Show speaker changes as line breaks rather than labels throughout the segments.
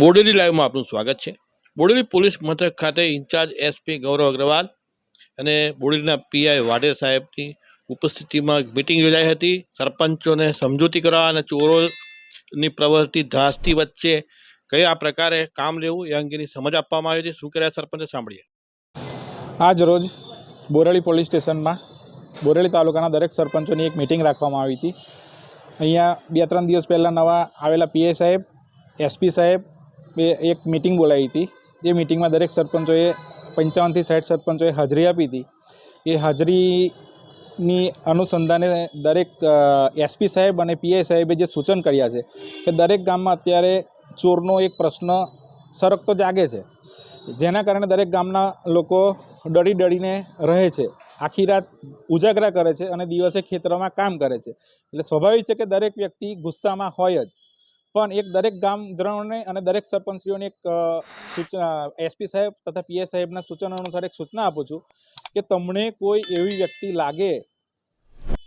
બોડેલી લાઈવમાં આપનું સ્વાગત છે. બોડેલી પોલીસ મથક ખાતે ઇન્ચાર્જ એસપી ગૌરવ અગ્રવાલ અને બોડેલીના પીઆઈ વાઢેર સાહેબની ઉપસ્થિતિમાં મિટિંગ યોજાઈ હતી. સરપંચોને સમજૂતી કરવા અને ચોરોની પ્રવૃત્તિ ધાસ્તી વચ્ચે કયા પ્રકારે કામ લેવું એ અંગેની સમજ આપવામાં આવી હતી. શું કર્યા સરપંચે, સાંભળીએ.
આજ રોજ બોરડી પોલીસ સ્ટેશનમાં બોરેલી તાલુકાના દરેક સરપંચોની એક મિટિંગ રાખવામાં આવી હતી. અહીંયા બે ત્રણ દિવસ પહેલાં નવા આવેલા પીએ સાહેબ, એસપી સાહેબ એક મિટિંગ બોલાવી હતી. જે મિટિંગમાં દરેક સરપંચોએ પંચાવનથી સાઠ સરપંચોએ હાજરી આપી હતી. એ હાજરીની અનુસંધાને દરેક એસપી સાહેબ અને પીઆઈ સાહેબે જે સૂચન કર્યા છે કે દરેક ગામમાં અત્યારે ચોરનો એક પ્રશ્ન સરકતો જાગે છે. જેના કારણે દરેક ગામના લોકો ડરી ડરીને રહે છે. આખી રાત ઉજાગરા કરે છે અને દિવસે ખેતરોમાં કામ કરે છે. એટલે સ્વાભાવિક છે કે દરેક વ્યક્તિ ગુસ્સામાં હોય જ. પણ એક દરેક ગામજનોને અને દરેક સરપંચશ્રીઓને એક સૂચના, એસપી સાહેબ તથા પીએસ સાહેબના સૂચના અનુસાર એક સૂચના આપું છું કે તમને કોઈ એવી વ્યક્તિ લાગે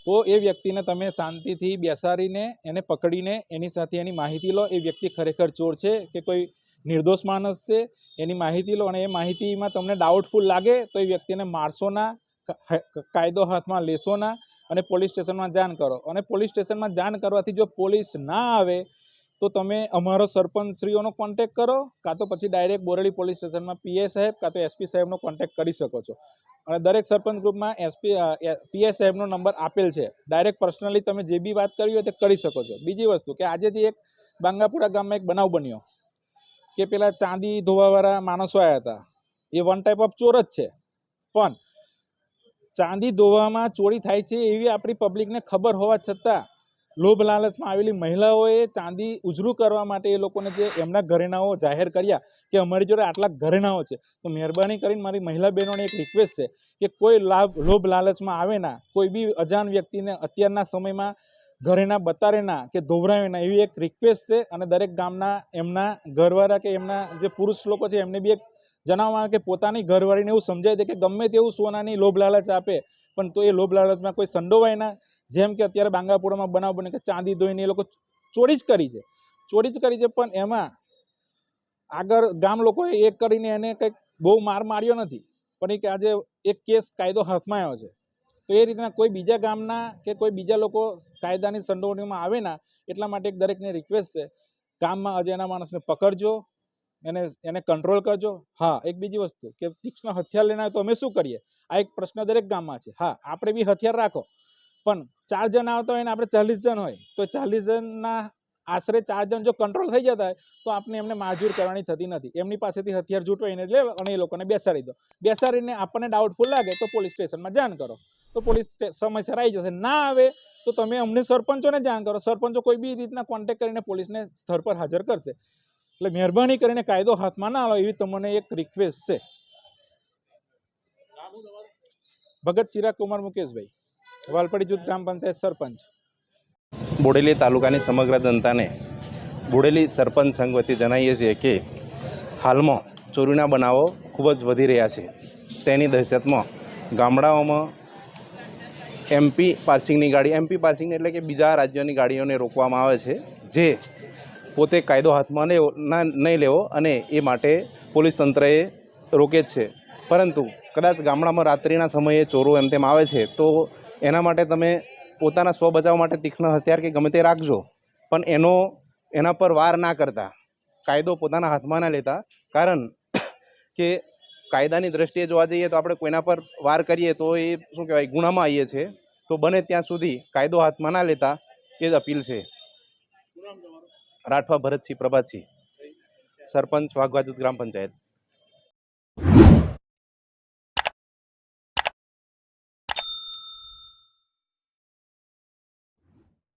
તો એ વ્યક્તિને તમે શાંતિથી બેસાડીને એને પકડીને એની સાથે એની માહિતી લો. એ વ્યક્તિ ખરેખર ચોર છે કે કોઈ નિર્દોષ માણસ છે એની માહિતી લો અને એ માહિતીમાં તમને ડાઉટફુલ લાગે તો એ વ્યક્તિને મારશો ના કાયદો હાથમાં લેશો ના અને પોલીસ સ્ટેશનમાં જાણ કરો. અને પોલીસ સ્ટેશનમાં જાણ કરવાથી જો પોલીસ ના આવે તો તમે અમારો સરપંચશ્રીઓનો કોન્ટેક કરો, કાં તો પછી ડાયરેક્ટ બોરેલી પોલીસ સ્ટેશનમાં પીએ સાહેબ, કાં તો એસપી સાહેબનો કોન્ટેક કરી શકો છો. અને દરેક સરપંચ ગ્રુપમાં એસપી પીએ સાહેબનો નંબર આપેલ છે. ડાયરેક્ટ પર્સનલી તમે જે બી વાત કરી હોય તે કરી શકો છો. બીજી વસ્તુ કે આજે જે એક બાંગાપુરા ગામમાં એક બનાવ બન્યો કે પેલા ચાંદી ધોવાવાળા માણસો આવ્યા હતા. એ વન ટાઈપ ઓફ ચોર જ છે. પણ ચાંદી ધોવામાં ચોરી થાય છે એવી આપણી પબ્લિકને ખબર હોવા છતાં લોભ લાલચમાં આવેલી મહિલાઓએ ચાંદી ઉજળું કરવા માટે એ લોકોને જે એમના ઘરેણાઓ જાહેર કર્યા કે અમારી જોડે આટલા ઘરેણાઓ છે. તો મહેરબાની કરીને મારી મહિલા બહેનોને એક રિક્વેસ્ટ છે કે કોઈ લાભ, લોભ લાલચમાં આવે ના, કોઈ બી અજાણ વ્યક્તિને અત્યારના સમયમાં ઘરેણા બતારે ના કે ધોવરાવે ના, એવી એક રિક્વેસ્ટ છે અને દરેક ગામના એમના ઘરવાળા કે એમના જે પુરુષ લોકો છે એમને બી એક જણાવવામાં આવે કે પોતાની ઘરવાળીને એવું સમજાય દે કે ગમે તેવું સોનાની લોભ લાલચ આપે, પણ તો એ લોભ લાલચમાં કોઈ સંડોવાય ના. જેમ કે અત્યારે બાંગાપુરામાં બનાવ બને કે ચાંદી ધોઈને એ લોકો ચોરી જ કરી છે. ચોરી જ કરી છે, પણ એમાં આગળ ગામ લોકોએ એક કરીને એને કંઈક બહુ માર માર્યો નથી. પણ એક આજે એક કેસ કાયદો હાથમાં આવ્યો છે. તો એ રીતના કોઈ બીજા ગામના કે કોઈ બીજા લોકો કાયદાની સંડોવણીમાં આવે ના, એટલા માટે એક દરેકને રિક્વેસ્ટ છે, ગામમાં અજાણ્યા માણસને પકડજો, એને એને કંટ્રોલ કરજો. હા, એક બીજી વસ્તુ કે તીક્ષ્ણ હથિયાર લઈને આવે તો અમે શું કરીએ? આ એક પ્રશ્ન દરેક ગામમાં છે. હા, આપણે બી હથિયાર રાખો. પણ ચાર જણ આવતા હોય ને આપણે ચાલીસ જણ હોય, તો ચાલીસ જણના આશરે ચાર જણ જો કંટ્રોલ થઈ જતા હોય, તો આપણે એમને માજૂર કરવાની થતી નથી. એમની પાસેથી હથિયાર જૂટવાઈને લે અને એ લોકોને બેસાડી દો. બેસાડીને આપણને ડાઉટફુલ લાગે, તો પોલીસ સ્ટેશનમાં જાણ કરો. તો પોલીસ સમયસર આવી જશે. ના આવે, તો તમે અમને સરપંચોને જાણ કરો. સરપંચો કોઈ બી રીતના કોન્ટેક્ટ કરીને પોલીસને સ્થળ પર હાજર કરશે. એટલે મહેરબાની કરીને કાયદો હાથમાં ના આવે એવી તમને એક રિક્વેસ્ટ છે. ભગત ચિરાગ કુમાર મુકેશભાઈ. વાલપડી જૂથ ગ્રામ પંચાયત સરપંચ.
બોડેલી તાલુકાની સમગ્ર જનતાને બોડેલી સરપંચ સંઘ વતી જણાવીએ છીએ કે હાલમાં ચોરીના બનાવો ખૂબ જ વધી રહ્યા છે. તેની દહેશતમાં ગામડાઓમાં એમપી પાર્સિંગની ગાડી એમપી પાર્સિંગ એટલે કે બીજા રાજ્યોની ગાડીઓને રોકવામાં આવે છે, જે પોતે કાયદો હાથમાં લેવો ના, નહીં લેવો અને એ માટે પોલીસ તંત્રએ રોકે છે. પરંતુ કદાચ ગામડામાં રાત્રિના સમયે ચોરો એમ તેમ આવે છે, તો એના માટે તમે પોતાના સ્વ બચાવ માટે તીક્ષ્ણ હથિયાર કે ગમે તે રાખજો. પણ એનો, એના પર વાર ના કરતા. કાયદો પોતાના હાથમાં ના લેતા. કારણ કે કાયદાની દ્રષ્ટિએ જોવા જઈએ તો આપણે કોઈના પર વાર કરીએ તો એ શું કહેવાય, ગુનામાં આવીએ છીએ. તો બને ત્યાં સુધી કાયદો હાથમાં ના લેતા એ જ અપીલ છે. રાઠવા ભરતસિંહ પ્રભાતસિંહ. સરપંચ વાઘવાજૂત ગ્રામ પંચાયત.